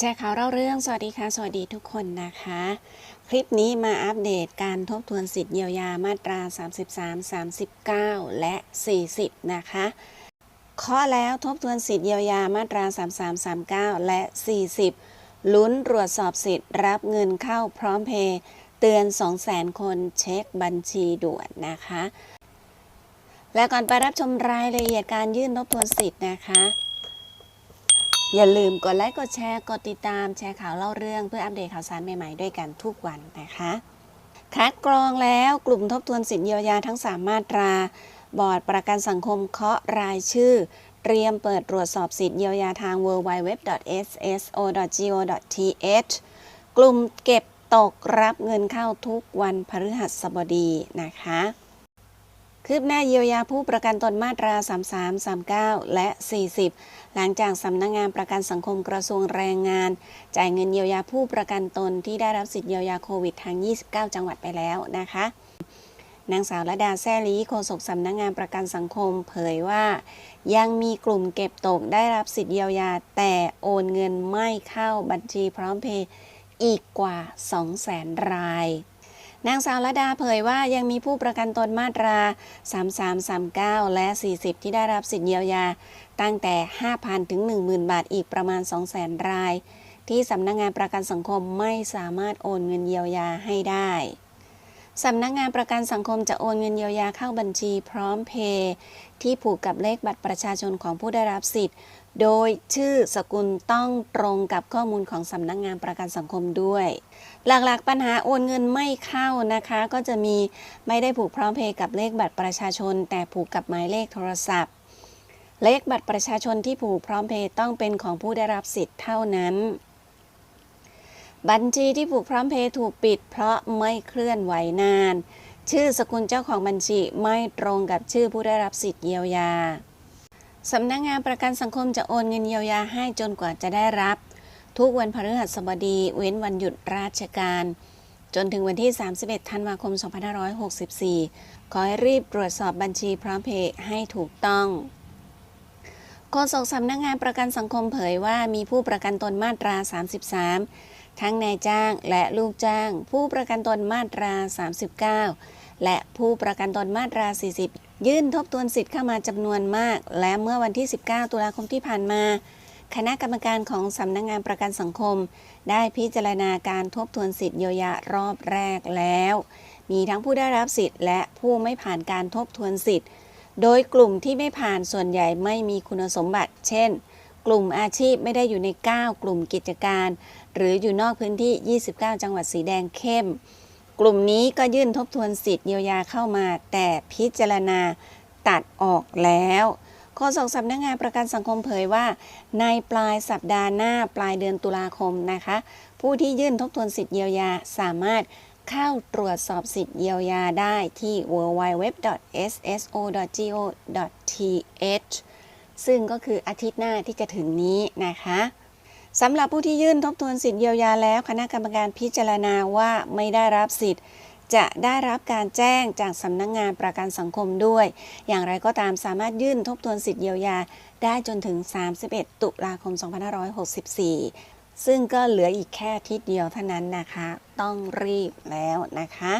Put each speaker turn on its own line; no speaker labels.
แชร์ข่าวเล่าเรื่อง สวัสดีค่ะ สวัสดีทุกคนนะคะ คลิปนี้มาอัปเดตการทบทวนสิทธิเยียวยามาตรา 33 39 และ 40 นะคะข้อแล้วทบทวนสิทธิเยียวยามาตรา 33 39 และ 40 ลุ้นตรวจสอบสิทธิ์รับเงินเข้าพร้อมเพย์เตือน 200,000 คนเช็คบัญชีด่วนนะคะ และก่อนไปรับชมรายละเอียดการยื่นทบทวนสิทธิ์นะคะ อย่าลืมกดไลค์ กดแชร์ กดติดตาม แชร์ข่าวเล่าเรื่องเพื่ออัปเดตข่าวสารใหม่ๆ ด้วยกันทุกวันนะคะคัดกรองแล้วกลุ่มทบทวนสิทธิเยียวยาทั้ง 3 มาตรา บอร์ดประกันสังคมเคาะรายชื่อ เตรียมเปิดตรวจสอบสิทธิเยียวยาทาง www.sso.go.th กลุ่มเก็บตกรับเงินเข้าทุกวันพฤหัสบดีนะคะ คืบหน้าเยียวยาผู้ประกันตนมาตรา 33 39 และ 40 หลังจากสำนักงงานประกันสังคมกระทรวงแรงงาน จ่ายเงินเยียวยาผู้ประกันตนที่ได้รับสิทธิเยียวยาโควิดทาง 29 จังหวัดไปแล้วนะคะนางสาวระดาแซ่ลีโฆษกสำนักงงานประกันสังคม เผยว่า ยังมีกลุ่มเก็บตกได้รับสิทธิเยียวยา แต่โอนเงินไม่เข้าบัญชีพร้อมเพย์อีกกว่า 200,000 ราย นางสาวระดาเผยว่ายังมีผู้ประกันตนมาตรา 3339 และ 40 ที่ได้รับสิทธิเยียวยา ตั้งแต่ 5,000 ถึง 10,000 บาทอีกประมาณ 200,000 ราย ที่สำนักงงานประกันสังคมไม่สามารถโอนเงินเยียวยาให้ได้ สำนักงานประกันสังคมจะโอนเงินเยียวยาเข้าบัญชีพร้อมเพย์ที่ผูกกับเลขบัตรประชาชนของผู้ได้รับสิทธิ์ โดยชื่อสกุลต้องตรงกับข้อมูลของสำนักงานประกันสังคมด้วย หลักๆปัญหาโอนเงินไม่เข้านะคะ ก็จะมีไม่ได้ผูกพร้อมเพย์กับเลขบัตรประชาชน แต่ผูกกับหมายเลขโทรศัพท์ เลขบัตรประชาชนที่ผูกพร้อมเพย์ต้องเป็นของผู้ได้รับสิทธิ์เท่านั้น บัญชีที่ผูกพร้อมเพย์ถูกปิด เพราะไม่เคลื่อนไหวนาน ชื่อสกุลเจ้าของบัญชีไม่ตรงกับชื่อผู้ได้รับสิทธิ์เยียวยาสำนักงงานประกันสังคมจะโอนเงินเยียวยาให้จนกว่าจะได้รับ ทุกวันพฤหัสบดี เว้นวันหยุดราชการ จนถึงวันที่ 31 ธันวาคม 2564 ขอให้รีบตรวจสอบบัญชีพร้อมเพย์ให้ถูกต้อง โฆษกสำนักงงานประกันสังคมเผยว่ามีผู้ประกันตนมาตรา 33 ทั้งนายจ้างและลูกจ้าง ผู้ประกันตนมาตรา 39 และผู้ประกันตนมาตรา 40 ยื่นทบทวนสิทธิ์เข้ามาจำนวนมาก และเมื่อวันที่ 19 ตุลาคมที่ผ่านมา คณะกรรมการของสำนักงงานประกันสังคม ได้พิจารณาการทบทวนสิทธิ์เยียวยารอบแรกแล้ว มีทั้งผู้ได้รับสิทธิ์และผู้ไม่ผ่านการทบทวนสิทธิ์ โดยกลุ่มที่ไม่ผ่านส่วนใหญ่ไม่มีคุณสมบัติ เช่น กลุ่มอาชีพไม่ได้อยู่ใน 9 กลุ่มกิจการ หรืออยู่นอกพื้นที่ 29 จังหวัดสีแดงเข้ม กลุ่มนี้ก็ยื่นทบทวนสิทธิ์เยียวยาเข้ามา แต่พิจารณาตัดออกแล้วโฆษกสำนักงงานประกันสังคมเผยว่า ในปลายสัปดาห์หน้าปลายเดือนตุลาคมนะคะ ผู้ที่ยื่นทบทวนสิทธิเยียวยาสามารถ เข้าตรวจสอบสิทธิเยียวยาได้ที่ www.sso.go.th ซึ่งก็คืออาทิตย์หน้าที่จะถึงนี้นะคะสำหรับผู้ที่ยื่นทบทวนสิทธิเยียวยาแล้ว คณะกรรมการพิจารณาว่าไม่ได้รับสิทธิ์ จะได้รับการแจ้งจากสำนักงงานประกันสังคมด้วย อย่างไรก็ตามสามารถยื่นทบทวนสิทธิเยียวยาได้จนถึง 31 ตุลาคม 2564 ซึ่งก็เหลืออีกแค่ทิศเดียวเท่านั้นนะคะ ต้องรีบแล้วนะคะ